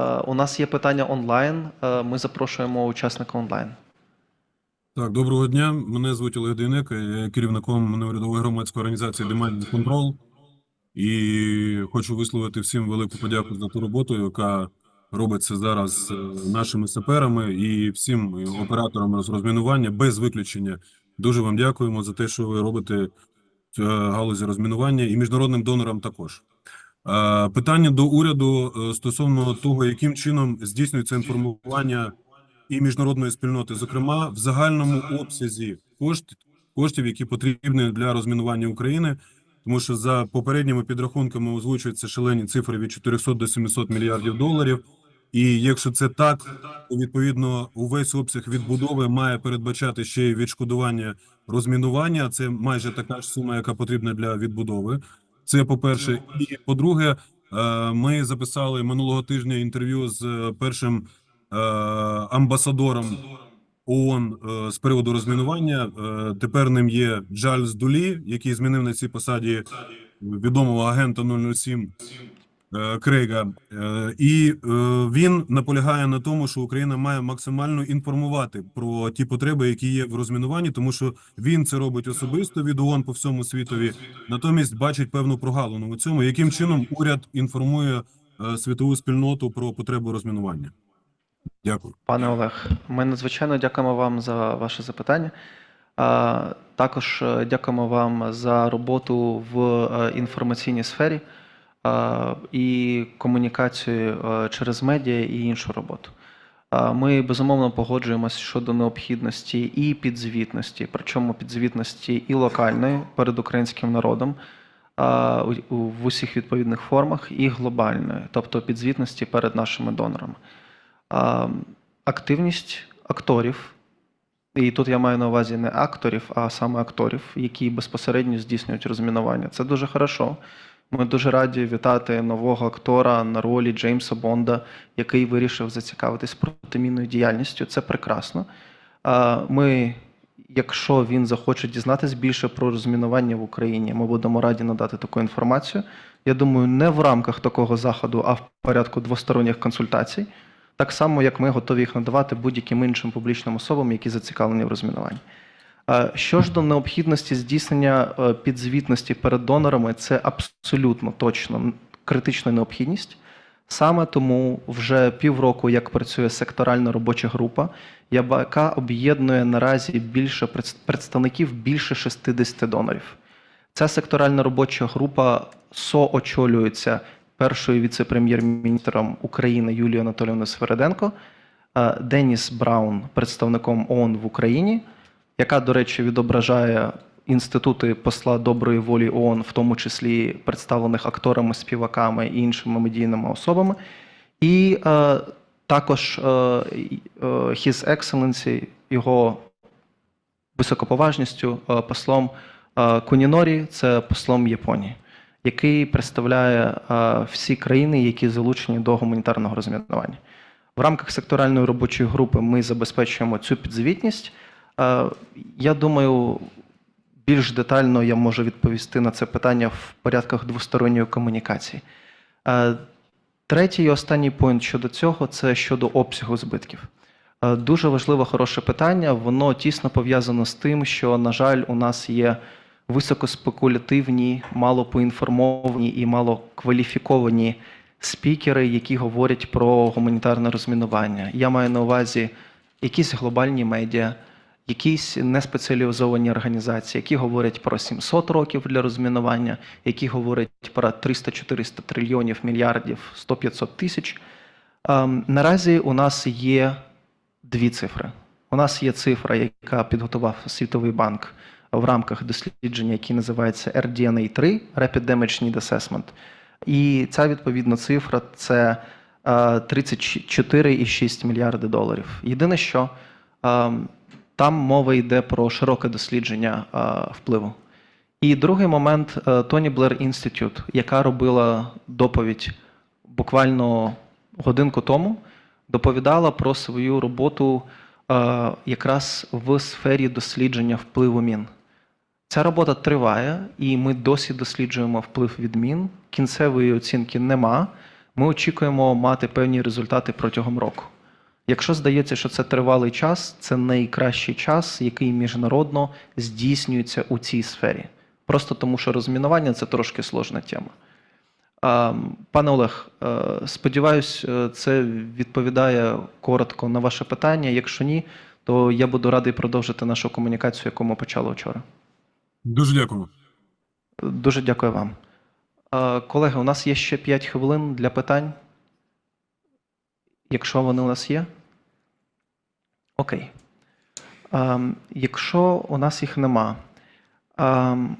Е, У нас є питання онлайн. Е, Ми запрошуємо учасника онлайн. Так, доброго дня. Мене звуть Олег Дейнека, я керівником неурядової громадської організації Demand Control. І хочу висловити всім велику подяку за ту роботу, яка робиться зараз нашими саперами і всім операторам з розмінування без виключення. Дуже вам дякуємо за те, що ви робите в галузі розмінування і міжнародним донорам також. Е, Питання до уряду е, стосовно того, яким чином здійснюється інформування і міжнародної спільноти, зокрема в загальному обсязі кошт, коштів, які потрібні для розмінування України, тому що за попередніми підрахунками озвучуються шалені цифри від 400 до 700 мільярдів доларів. І якщо це так, то відповідно увесь обсяг відбудови має передбачати ще й відшкодування розмінування. Це майже така ж сума, яка потрібна для відбудови. Це по-перше, і по-друге, е, ми записали минулого тижня інтерв'ю з е, першим е, амбасадором ООН з приводу розмінування. Тепер ним є Джальс Дулі, який змінив на цій посаді відомого агента 007 е, Крейга. Е, І е, він наполягає на тому, що Україна має максимально інформувати про ті потреби, які є в розмінуванні, тому що він це робить особисто від ООН по всьому світові. Натомість бачить певну прогалину у цьому. Яким чином уряд інформує е, світову спільноту про потребу розмінування? Дякую. Пане Олег, ми надзвичайно дякуємо вам за ваше запитання. Також е, дякуємо вам за роботу в е, інформаційній сфері і комунікацію через медіа і іншу роботу. Ми безумовно погоджуємося щодо необхідності і підзвітності, причому підзвітності і локальної перед українським народом в усіх відповідних формах, і глобальної, тобто підзвітності перед нашими донорами. Активність акторів, і тут я маю на увазі не акторів, а саме акторів, які безпосередньо здійснюють розмінування. Це дуже хорошо. Ми дуже раді вітати нового актора на ролі Джеймса Бонда, який вирішив зацікавитись протимінною діяльністю. Це прекрасно. Ми, якщо він захоче дізнатись більше про розмінування в Україні, ми будемо раді надати таку інформацію. Я думаю, не в рамках такого заходу, а в порядку двосторонніх консультацій. Так само, як ми готові їх надавати будь-яким іншим публічним особам, які зацікавлені в розмінуванні. Що ж до необхідності здійснення е, підзвітності перед донорами, це абсолютно точно критична необхідність. Саме тому вже півроку, як працює секторальна робоча група, яка об'єднує наразі більше предс- представників більше 60 донорів. Ця секторальна робоча група соочолюється першою віце-прем'єр-міністром України Юлією Анатоліївною Свереденко, е, Деніс Браун, представником ООН в Україні, яка, до речі, відображає інститути посла доброї волі ООН, в тому числі представлених акторами, співаками і іншими медійними особами. І е, також е, е, His Excellency, його високоповажністю, е, послом е, Кунінорі, це послом Японії, який представляє е, всі країни, які залучені до гуманітарного розмінування. В рамках секторальної робочої групи ми забезпечуємо цю підзвітність. Е, Я думаю, більш детально я можу відповісти на це питання в порядках двосторонньої комунікації. Е, Третій і останній пункт щодо цього це щодо обсягу збитків. Е, Дуже важливе, хороше питання. Воно тісно пов'язано з тим, що, на жаль, у нас є високоспекулятивні, мало поінформовані і мало кваліфіковані спікери, які говорять про гуманітарне розмінування. Я маю на увазі якісь глобальні медіа, якісь неспеціалізовані організації, які говорять про 700 років для розмінування, які говорять про 300-400 трильйонів мільярдів 100-500 тисяч. Ем, Наразі у нас є дві цифри. У нас є цифра, яка підготував Світовий банк в рамках дослідження, яке називається RDNA 3 Rapid Damage Need Assessment. І ця відповідна цифра це е, 34,6 мільярди доларів. Єдине, що е, там мова йде про широке дослідження е, впливу. І другий момент Тоні Блер Інститут, яка робила доповідь буквально годинку тому, доповідала про свою роботу е, якраз в сфері дослідження впливу мін. Ця робота триває, і ми досі досліджуємо вплив від мін. Кінцевої оцінки нема. Ми очікуємо мати певні результати протягом року. Якщо здається, що це тривалий час, це найкращий час, який міжнародно здійснюється у цій сфері. Просто тому, що розмінування це трошки сложна тема. Пане Олег, е, сподіваюсь, е, це відповідає коротко на ваше питання. Якщо ні, то я буду радий продовжити нашу комунікацію, яку ми почали вчора. Дуже дякую. Дуже дякую вам. Е, Колеги, у нас є ще 5 хвилин для питань. Якщо вони у нас є. Окей. Ем, Якщо у нас їх нема, ем,